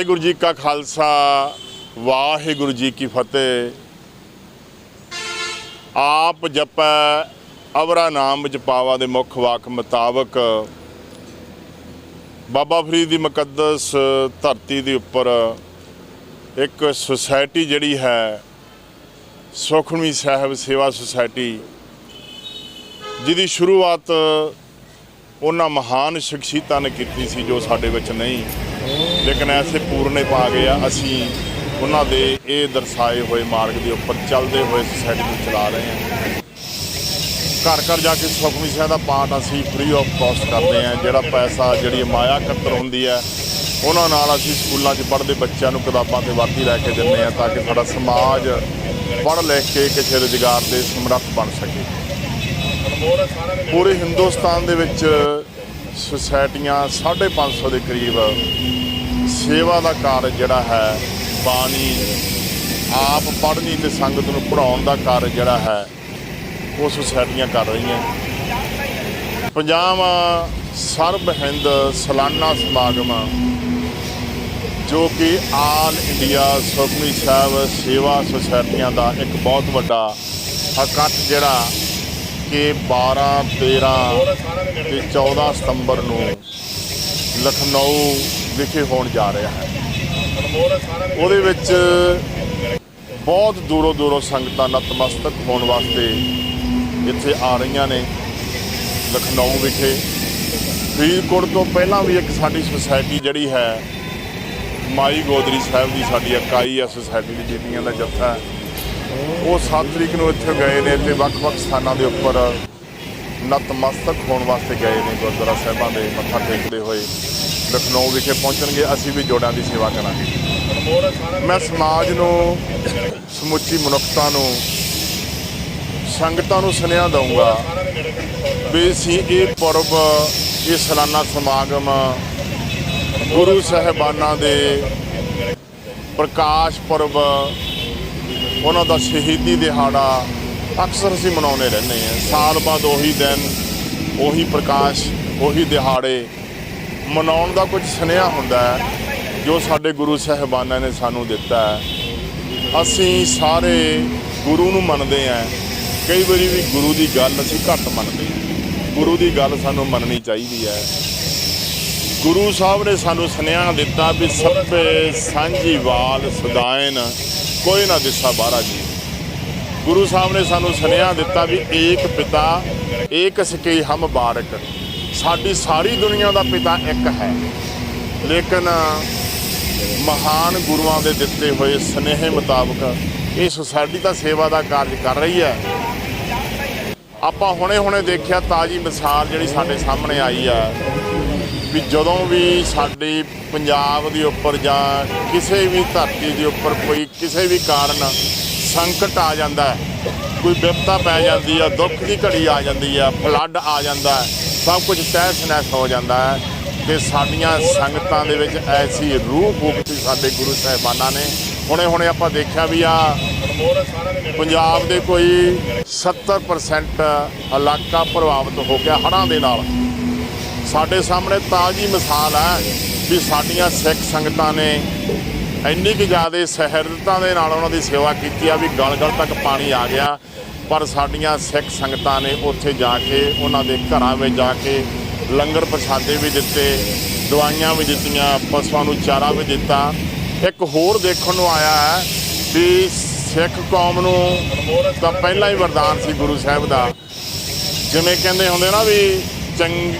ਵਾਹਿਗੁਰੂ ਜੀ ਕਾ ਖਾਲਸਾ, ਵਾਹਿਗੁਰੂ ਜੀ ਕੀ ਫਤਿਹ। ਆਪ ਜਪੈ, ਅਵਰਾ ਨਾਮ ਵਿੱਚ ਪਾਵਾ ਦੇ ਮੁੱਖ ਵਾਕ ਮੁਤਾਬਕ ਬਾਬਾ ਫਰੀਦ ਦੀ ਮੁਕੱਦਸ ਧਰਤੀ ਦੇ ਉੱਪਰ ਇੱਕ ਸੁਸਾਇਟੀ ਜਿਹੜੀ ਹੈ, ਸੁਖਮਨੀ ਸਾਹਿਬ ਸੇਵਾ ਸੁਸਾਇਟੀ, ਜਿਹਦੀ ਸ਼ੁਰੂਆਤ ਉਹਨਾਂ ਮਹਾਨ ਸ਼ਖਸੀਅਤਾਂ ਨੇ ਕੀਤੀ ਸੀ ਜੋ ਸਾਡੇ ਵਿੱਚ ਨਹੀਂ। ਲੇਕਿਨ ਐਸੇ ਪੂਰਨੇ ਪਾ ਗਏ ਆ, ਅਸੀਂ ਉਹਨਾਂ ਦੇ ਇਹ ਦਰਸਾਏ ਹੋਏ ਮਾਰਗ ਦੇ ਉੱਪਰ ਚੱਲਦੇ ਹੋਏ ਸੁਸਾਇਟੀ ਨੂੰ ਚਲਾ ਰਹੇ ਹਾਂ। ਘਰ ਘਰ ਜਾ ਕੇ ਸੁਖਮਨੀ ਸਾਹਿਬ ਦਾ ਪਾਠ ਅਸੀਂ ਫ੍ਰੀ ਆਫ ਕਾਸਟ ਕਰਦੇ ਹਾਂ। ਜਿਹੜਾ ਪੈਸਾ, ਜਿਹੜੀ ਮਾਇਆ ਕੱਤਰ ਹੁੰਦੀ ਹੈ, ਉਹਨਾਂ ਨਾਲ ਅਸੀਂ ਸਕੂਲਾਂ 'ਚ ਪੜ੍ਹਦੇ ਬੱਚਿਆਂ ਨੂੰ ਕਿਤਾਬਾਂ ਤੇ ਵਰਦੀ ਲੈ ਕੇ ਦਿੰਦੇ ਹਾਂ ਤਾਂ ਕਿ ਸਾਡਾ ਸਮਾਜ ਪੜ੍ਹ ਲਿਖ ਕੇ ਕਿਸੇ ਰੁਜ਼ਗਾਰ ਦੇ ਸਮਰੱਥ ਬਣ ਸਕੇ। ਪੂਰੇ ਹਿੰਦੁਸਤਾਨ ਦੇ ਵਿੱਚ ਸੁਸਾਇਟੀਆਂ 550 ਦੇ ਕਰੀਬ ਸੇਵਾ ਦਾ ਕਾਰਜ ਜਿਹੜਾ ਹੈ, ਬਾਣੀ, ਆਪ ਪੜ੍ਹਨੀ ਤੇ ਸੰਗਤ ਨੂੰ ਪੜਾਉਣ ਦਾ ਕਾਰਜ ਜਿਹੜਾ ਹੈ, ਉਹ ਸੁਸਾਇਟੀਆਂ ਕਰ ਰਹੀਆਂ। ਪੰਜਾਬ ਸਰਬ ਹਿੰਦ ਸਾਲਾਨਾ ਸਮਾਗਮ, ਜੋ ਕਿ ਆਲ ਇੰਡੀਆ ਸੁਖਮਨੀ ਸਾਹਿਬ ਸੇਵਾ ਸੁਸਾਇਟੀਆਂ ਦਾ ਇੱਕ ਬਹੁਤ ਵੱਡਾ ਇਕੱਠ ਜਿਹੜਾ ਕਿ 12 13 ਤੇ 14 ਸਤੰਬਰ ਨੂੰ ਲਖਨਊ ਵਿਖੇ ਹੋਣ ਜਾ ਰਿਹਾ ਹੈ। ਉਹਦੇ ਵਿੱਚ ਬਹੁਤ ਦੂਰੋਂ ਦੂਰੋਂ ਸੰਗਤਾਂ ਨਤਮਸਤਕ ਹੋਣ ਵਾਸਤੇ ਇੱਥੇ ਆ ਰਹੀਆਂ ਨੇ ਲਖਨਊ ਵਿਖੇ। ਫਰੀਦਕੋਟ ਤੋਂ ਪਹਿਲਾਂ ਵੀ ਇੱਕ ਸਾਡੀ ਸੁਸਾਇਟੀ ਜਿਹੜੀ ਹੈ, ਮਾਈ ਗੋਦਰੀ ਸਾਹਿਬ ਦੀ ਸਾਡੀ ਇਕਾਈ ਹੈ ਸੁਸਾਇਟੀ ਦੀ ਬੀਬੀਆਂ ਦਾ ਜੱਥਾ ਹੈ। ਉਹ 7 ਤਰੀਕ ਨੂੰ ਇੱਥੇ ਗਏ ਨੇ ਤੇ ਵੱਖ-ਵੱਖ ਸਥਾਨਾਂ ਦੇ ਉੱਪਰ ਨਤਮਸਤਕ ਹੋਣ ਵਾਸਤੇ ਗਏ ਨੇ ਗੁਰਦੁਆਰਾ ਸਾਹਿਬਾਂ ਦੇ ਮੱਥਾ ਟੇਕਦੇ ਹੋਏ। ਲਖਨਊ ਵਿਖੇ ਪਹੁੰਚਣਗੇ, ਅਸੀਂ ਵੀ ਜੋੜਾਂ ਦੀ ਸੇਵਾ ਕਰਾਂਗੇ। ਮੈਂ ਸਮਾਜ ਨੂੰ, ਸਮੁੱਚੀ ਮਨੁੱਖਤਾ ਨੂੰ, ਸੰਗਤਾਂ ਨੂੰ ਸੁਨੇਹਾ ਦਊਂਗਾ ਵੀ ਅਸੀਂ ਇਹ ਪੁਰਬ, ਇਹ ਸਾਲਾਨਾ ਸਮਾਗਮ ਗੁਰੂ ਸਾਹਿਬਾਨਾਂ ਦੇ ਪ੍ਰਕਾਸ਼ ਪੁਰਬ ਉਹਨਾਂ ਦਾ ਸ਼ਹੀਦੀ ਦਿਹਾੜਾ ਅਕਸਰ ਅਸੀਂ ਮਨਾਉਂਦੇ ਰਹਿੰਦੇ ਹਾਂ। ਸਾਲ ਬਾਅਦ ਉਹੀ ਦਿਨ, ਉਹੀ ਪ੍ਰਕਾਸ਼, ਉਹੀ ਦਿਹਾੜੇ ਮਨਾਉਣ ਦਾ ਕੁਝ ਸੁਨੇਹਾ ਹੁੰਦਾ ਹੈ, ਜੋ ਸਾਡੇ ਗੁਰੂ ਸਾਹਿਬਾਨਾਂ ਨੇ ਸਾਨੂੰ ਦਿੱਤਾ ਹੈ। ਅਸੀਂ ਸਾਰੇ ਗੁਰੂ ਨੂੰ ਮੰਨਦੇ ਹਾਂ। ਕਈ ਵਾਰੀ ਵੀ ਗੁਰੂ ਦੀ ਗੱਲ ਅਸੀਂ ਘੱਟ ਮੰਨਦੇ ਹਾਂ। ਗੁਰੂ ਦੀ ਗੱਲ ਸਾਨੂੰ ਮੰਨਣੀ ਚਾਹੀਦੀ ਹੈ। ਗੁਰੂ ਸਾਹਿਬ ਨੇ ਸਾਨੂੰ ਸੁਨੇਹਾ ਦਿੱਤਾ ਵੀ ਸਭੇ ਸਾਂਝੀ ਵਾਲ ਸਦਾਇਨ ਕੋਈ ਨਾ ਦਿਸਾ ਬਾਹਰਾ ਜੀ। ਗੁਰੂ ਸਾਹਿਬ ਨੇ ਸਾਨੂੰ ਸੁਨੇਹਾ ਦਿੱਤਾ ਵੀ ਏਕ ਪਿਤਾ, ਏਕ ਸਕੇ ਹਮ ਬਾਰਕ। ਸਾਡੀ ਸਾਰੀ ਦੁਨੀਆ ਦਾ ਪਿਤਾ ਇੱਕ ਹੈ। ਲੇਕਿਨ ਮਹਾਨ ਗੁਰੂਆਂ ਦੇ ਦਿੱਤੇ ਹੋਏ ਸੁਨੇਹੇ ਮੁਤਾਬਕ ਇਹ ਸੁਸਾਇਟੀ ਤਾਂ ਸੇਵਾ ਦਾ ਕਾਰਜ ਕਰ ਰਹੀ ਹੈ। ਆਪਾਂ ਹੁਣੇ ਹੁਣੇ ਦੇਖਿਆ ਤਾਜੀ ਮਿਸਾਲ ਜਿਹੜੀ ਸਾਡੇ ਸਾਹਮਣੇ ਆਈ ਆ ਵੀ ਜਦੋਂ ਵੀ ਸਾਡੀ ਪੰਜਾਬ ਦੇ ਉੱਪਰ ਜਾਂ ਕਿਸੇ ਵੀ ਧਰਤੀ ਦੇ ਉੱਪਰ ਕੋਈ ਕਿਸੇ ਵੀ ਕਾਰਨ ਸੰਕਟ ਆ ਜਾਂਦਾ ਹੈ, ਕੋਈ ਵਿਪਤਾ ਪੈ ਜਾਂਦੀ ਆ ਦੁੱਖ ਦੀ ਘੜੀ ਆ ਜਾਂਦੀ ਆ ਫਲੱਡ ਆ ਜਾਂਦਾ ਹੈ, ਸਭ ਕੁਝ ਤਹਿਸ ਨਹਿਸ ਹੋ ਜਾਂਦਾ ਹੈ ਤੇ ਸਾਡੀਆਂ ਸੰਗਤਾਂ ਦੇ ਵਿੱਚ ਐਸੀ ਰੂਹ ਫੂਕਤੀ ਸਾਡੇ ਗੁਰੂ ਸਾਹਿਬਾਨਾਂ ਨੇ। ਹੁਣੇ ਹੁਣੇ ਆਪਾਂ ਦੇਖਿਆ ਵੀ ਆ ਪੰਜਾਬ ਦੇ ਕੋਈ 70% ਇਲਾਕਾ ਪ੍ਰਭਾਵਿਤ ਹੋ ਗਿਆ ਹੜ੍ਹਾਂ ਦੇ ਨਾਲ। ਸਾਡੇ ਸਾਹਮਣੇ ਤਾਜ਼ੀ ਮਿਸਾਲ ਹੈ ਵੀ ਸਾਡੀਆਂ ਸਿੱਖ ਸੰਗਤਾਂ ਨੇ ਇੰਨੀ ਕਿ ਜ਼ਿਆਦਾ ਸਹਿਰਦਤਾ ਦੇ ਨਾਲ ਉਹਨਾਂ ਦੀ ਸੇਵਾ ਕੀਤੀ ਆ ਵੀ ਗਲ ਗਲ ਤੱਕ ਪਾਣੀ ਆ ਗਿਆ। ਪਰ ਸਾਡੀਆਂ ਸਿੱਖ ਸੰਗਤਾਂ ਨੇ ਉੱਥੇ ਜਾ ਕੇ, ਉਹਨਾਂ ਦੇ ਘਰਾਂ ਵਿੱਚ ਜਾ ਕੇ ਲੰਗਰ ਪ੍ਰਸ਼ਾਦੇ ਵੀ ਦਿੱਤੇ, ਦਵਾਈਆਂ ਵੀ ਦਿੱਤੀਆਂ, ਪਸ਼ੂਆਂ ਨੂੰ ਚਾਰਾ ਵੀ ਦਿੱਤਾ। ਇੱਕ ਹੋਰ ਦੇਖਣ ਨੂੰ ਆਇਆ ਹੈ ਵੀ ਸਿੱਖ ਕੌਮ ਨੂੰ ਤਾਂ ਪਹਿਲਾਂ ਹੀ ਵਰਦਾਨ ਸੀ ਗੁਰੂ ਸਾਹਿਬ ਦਾ। ਜਿਵੇਂ ਕਹਿੰਦੇ ਹੁੰਦੇ ਨਾ ਵੀ ਚੰਗ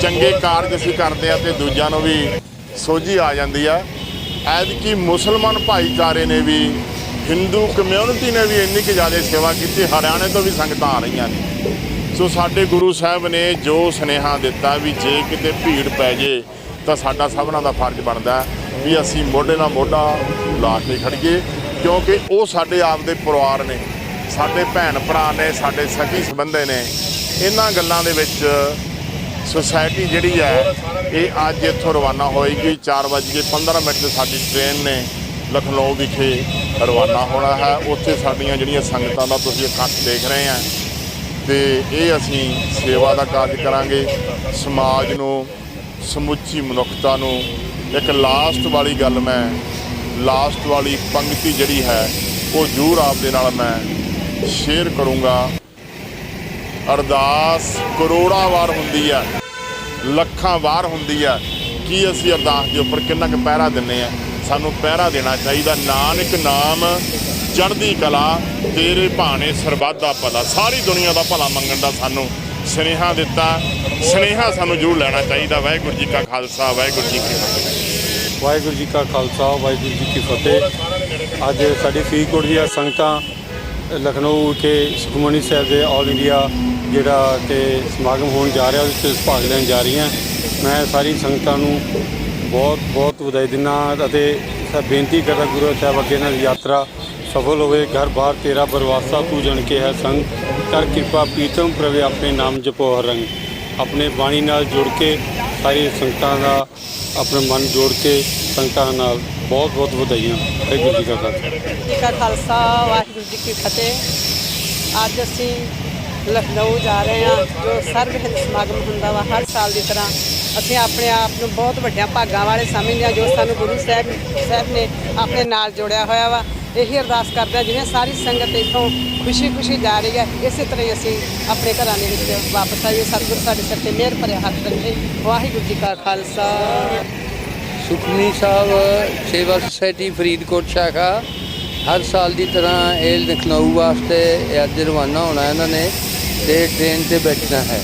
ਚੰਗੇ ਕਾਰਜ ਅਸੀਂ ਕਰਦੇ ਆ ਤੇ ਦੂਜਿਆਂ ਨੂੰ ਵੀ ਸੋਝੀ ਆ ਜਾਂਦੀ ਆ। ਐਤਕੀ ਮੁਸਲਮਾਨ ਭਾਈਚਾਰੇ ਨੇ ਵੀ ਹਿੰਦੂ ਕਮਿਊਨਿਟੀ ਨੇ ਵੀ ਇੰਨੀ ਕਿ ਜ਼ਿਆਦਾ ਸੇਵਾ ਕੀਤੀ, ਹਰਿਆਣੇ ਤੋਂ ਵੀ ਸੰਗਤਾਂ ਆ ਰਹੀਆਂ ਨੇ। ਸੋ ਸਾਡੇ ਗੁਰੂ ਸਾਹਿਬ ਨੇ ਜੋ ਸੁਨੇਹਾ ਦਿੱਤਾ ਵੀ ਜੇ ਕਿਤੇ ਭੀੜ ਪੈ ਜੇ, ਤਾਂ ਸਾਡਾ ਸਭਨਾਂ ਦਾ ਫਰਜ਼ ਬਣਦਾ ਵੀ ਅਸੀਂ ਮੋਢੇ ਨਾਲ ਮੋਢਾ ਲਾ ਕੇ ਖੜੀਏ, ਕਿਉਂਕਿ ਉਹ ਸਾਡੇ ਆਪ ਦੇ ਪਰਿਵਾਰ ਨੇ, ਸਾਡੇ ਭੈਣ ਭਰਾ ਨੇ, ਸਾਡੇ ਸਖੀ ਸੰਬੰਧੇ ਨੇ। ਇਹਨਾਂ ਗੱਲਾਂ ਦੇ ਵਿੱਚ ਸੁਸਾਇਟੀ ਜਿਹੜੀ ਹੈ, ਇਹ ਅੱਜ ਇੱਥੋਂ ਰਵਾਨਾ ਹੋਏਗੀ। 4:15 ਮਿੰਟ ਤੇ ਸਾਡੀ ਟ੍ਰੇਨ ਨੇ ਲਖਨਊ ਵਿਖੇ ਰਵਾਨਾ ਹੋਣਾ ਹੈ। ਉੱਥੇ ਸਾਡੀਆਂ ਜਿਹੜੀਆਂ ਸੰਗਤਾਂ ਦਾ ਤੁਸੀਂ ਇਕੱਠ ਦੇਖ ਰਹੇ ਆ ਤੇ ਇਹ ਅਸੀਂ ਸੇਵਾ ਦਾ ਕਾਰਜ ਕਰਾਂਗੇ। ਸਮਾਜ ਨੂੰ, ਸਮੁੱਚੀ ਮਨੁੱਖਤਾ ਨੂੰ। ਇੱਕ ਲਾਸਟ ਵਾਲੀ ਗੱਲ ਮੈਂ ਲਾਸਟ ਵਾਲੀ ਪੰਕਤੀ ਜਿਹੜੀ ਹੈ, ਉਹ ਜ਼ਰੂਰ ਆਪ ਦੇ ਨਾਲ ਮੈਂ ਸ਼ੇਅਰ ਕਰੂੰਗਾ। ਅਰਦਾਸ ਕਰੋੜਾਂ ਵਾਰ ਹੁੰਦੀ ਹੈ, ਲੱਖਾਂ ਵਾਰ ਹੁੰਦੀ ਹੈ। ਕੀ ਅਸੀਂ ਅਰਦਾਸ ਦੇ ਉੱਪਰ ਕਿੰਨਾ ਕੁ ਪਹਿਰਾ ਦਿੰਨੇ ਆ ਸਾਨੂੰ ਪਹਿਰਾ ਦੇਣਾ ਚਾਹੀਦਾ। ਨਾਨਕ ਨਾਮ ਚੜ੍ਹਦੀ ਕਲਾ, ਤੇਰੇ ਭਾਣੇ ਸਰਬੱਤ ਦਾ ਭਲਾ। ਸਾਰੀ ਦੁਨੀਆ ਦਾ ਭਲਾ ਮੰਗਣ ਦਾ ਸਾਨੂੰ ਸਨੇਹਾ ਦਿੱਤਾ। ਸਨੇਹਾ ਸਾਨੂੰ ਜ਼ਰੂਰ ਲੈਣਾ ਚਾਹੀਦਾ। ਵਾਹਿਗੁਰੂ ਜੀ ਕਾ ਖਾਲਸਾ, ਵਾਹਿਗੁਰੂ ਜੀ ਕੀ ਫਤਿਹ। ਵਾਹਿਗੁਰੂ ਜੀ ਕਾ ਖਾਲਸਾ, ਵਾਹਿਗੁਰੂ ਜੀ ਕੀ ਫਤਿਹ। ਅੱਜ ਸਾਡੀ ਫਰੀਦਕੋਟ ਦੀਆਂ ਸੰਗਤਾਂ, ਲਖਨਊ ਕੇ ਸੁਖਮਨੀ ਸਾਹਿਬ ਦੇ ਆਲ ਇੰਡੀਆ ਜਿਹੜਾ ਕਿ ਸਮਾਗਮ ਹੋਣ ਜਾ ਰਿਹਾ, ਉਹਦੇ ਵਿੱਚ ਭਾਗ ਲੈਣ ਜਾ ਰਹੀਆਂ। ਮੈਂ ਸਾਰੀ ਸੰਗਤਾਂ ਨੂੰ ਬਹੁਤ ਬਹੁਤ ਵਧਾਈ ਦਿੰਦਾ ਅਤੇ ਬੇਨਤੀ ਕਰਦਾ ਗੁਰੂ ਸਾਹਿਬ ਅੱਗੇ ਨਾਲ ਯਾਤਰਾ ਸਫਲ ਹੋਵੇ। ਘਰ ਬਾਹਰ ਤੇਰਾ ਪਰਵਾਸਾ ਤੂੰ ਜਣ ਕੇ ਹੈ ਸੰਗ। ਕਰ ਕਿਰਪਾ ਪੀਤਮ ਪ੍ਰਵੇ ਆਪਣੇ ਨਾਮ ਜਪੋ ਹਰ ਰੰਗ। ਆਪਣੇ ਬਾਣੀ ਨਾਲ ਜੁੜ ਕੇ ਸਾਰੀ ਸੰਗਤਾਂ ਦਾ ਆਪਣੇ ਮਨ ਜੋੜ ਕੇ ਸੰਗਤਾਂ ਨਾਲ ਬਹੁਤ ਬਹੁਤ ਵਧਾਈਆਂ। ਵਾਹਿਗੁਰੂ ਜੀ ਕਾ ਖਾਲਸਾ। ਵਾਹਿਗੁਰੂ ਜੀ ਕੀ ਫਤਿਹ। ਅੱਜ ਅਸੀਂ ਲਖਨਊ ਜਾ ਰਹੇ ਹਾਂ, ਜੋ ਸਰਬ ਹਿੰਦ ਸਮਾਗਮ ਹੁੰਦਾ ਵਾ, ਹਰ ਸਾਲ ਦੀ ਤਰ੍ਹਾਂ ਅਸੀਂ ਆਪਣੇ ਆਪ ਨੂੰ ਬਹੁਤ ਵੱਡਿਆਂ ਭਾਗਾਂ ਵਾਲੇ ਸਮਝਦੇ ਹਾਂ, ਜੋ ਸਾਨੂੰ ਗੁਰੂ ਸਾਹਿਬ ਸਾਹਿਬ ਨੇ ਆਪਣੇ ਨਾਲ ਜੋੜਿਆ ਹੋਇਆ ਵਾ। ਇਹੀ ਅਰਦਾਸ ਕਰਦੇ ਹਾਂ, ਜਿਵੇਂ ਸਾਰੀ ਸੰਗਤ ਇੱਥੋਂ ਖੁਸ਼ੀ ਖੁਸ਼ੀ ਜਾ ਰਹੀ ਹੈ, ਇਸੇ ਤਰ੍ਹਾਂ ਹੀ ਅਸੀਂ ਆਪਣੇ ਘਰਾਂ ਦੇ ਵਿੱਚ ਵਾਪਸ ਆਈਏ। ਸਤਿਗੁਰੂ ਸਾਡੇ ਸਿਰ ਤੇ ਮਿਹਰ ਭਰਿਆ ਹੱਥ ਰੱਖੇ। ਵਾਹਿਗੁਰੂ ਜੀ ਕਾ ਖਾਲਸਾ। ਸੁਖਮਨੀ ਸਾਹਿਬ, ਸੇਵਾ ਸੁਸਾਇਟੀ ਫਰੀਦਕੋਟ ਸ਼ਾਖਾ। ਹਰ ਸਾਲ ਦੀ ਤਰ੍ਹਾਂ ਇਹ ਲਖਨਊ ਵਾਸਤੇ ਅੱਜ ਰਵਾਨਾ ਹੋਣਾ ਇਹਨਾਂ ਨੇ। ਤੇ ਟ੍ਰੇਨ ਤੇ ਬੈਠਣਾ ਹੈ।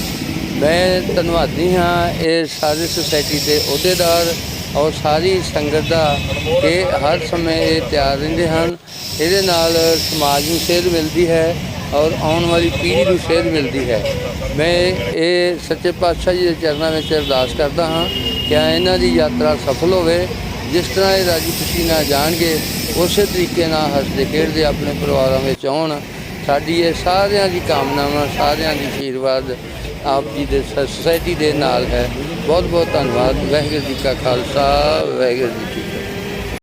ਮੈਂ ਧੰਨਵਾਦੀ ਹਾਂ ਇਹ ਸਾਰੀ ਸੁਸਾਇਟੀ ਦੇ ਅਹੁਦੇਦਾਰ ਔਰ ਸਾਰੀ ਸੰਗਤ ਦਾ ਕਿ ਹਰ ਸਮੇਂ ਇਹ ਤਿਆਰ ਰਹਿੰਦੇ ਹਨ। ਇਹਦੇ ਨਾਲ ਸਮਾਜ ਨੂੰ ਸੇਧ ਮਿਲਦੀ ਹੈ ਔਰ ਆਉਣ ਵਾਲੀ ਪੀੜ੍ਹੀ ਨੂੰ ਸੇਧ ਮਿਲਦੀ ਹੈ। ਮੈਂ ਇਹ ਸੱਚੇ ਪਾਤਸ਼ਾਹ ਜੀ ਦੇ ਚਰਨਾਂ ਵਿੱਚ ਅਰਦਾਸ ਕਰਦਾ ਹਾਂ ਕਿ ਇਹਨਾਂ ਦੀ ਯਾਤਰਾ ਸਫਲ ਹੋਵੇ। ਜਿਸ ਤਰ੍ਹਾਂ ਇਹ ਰਾਜੀ ਖੁਸ਼ੀ ਨਾਲ ਜਾਣਗੇ, ਉਸੇ ਤਰੀਕੇ ਨਾਲ ਹੱਸਦੇ ਖੇਡਦੇ ਆਪਣੇ ਪਰਿਵਾਰਾਂ ਵਿੱਚ ਆਉਣ। ਸਾਡੀ ਇਹ ਸਾਰਿਆਂ ਦੀ ਕਾਮਨਾਵਾਂ, ਸਾਰਿਆਂ ਦੀ ਆਸ਼ੀਰਵਾਦ ਆਪ ਜੀ ਦੇ ਸੋਸਾਇਟੀ ਦੇ ਨਾਲ ਹੈ। ਬਹੁਤ ਬਹੁਤ ਧੰਨਵਾਦ। ਵਾਹਿਗੁਰੂ ਜੀ ਕਾ ਖਾਲਸਾ, ਵਾਹਿਗੁਰੂ ਜੀ ਕੀ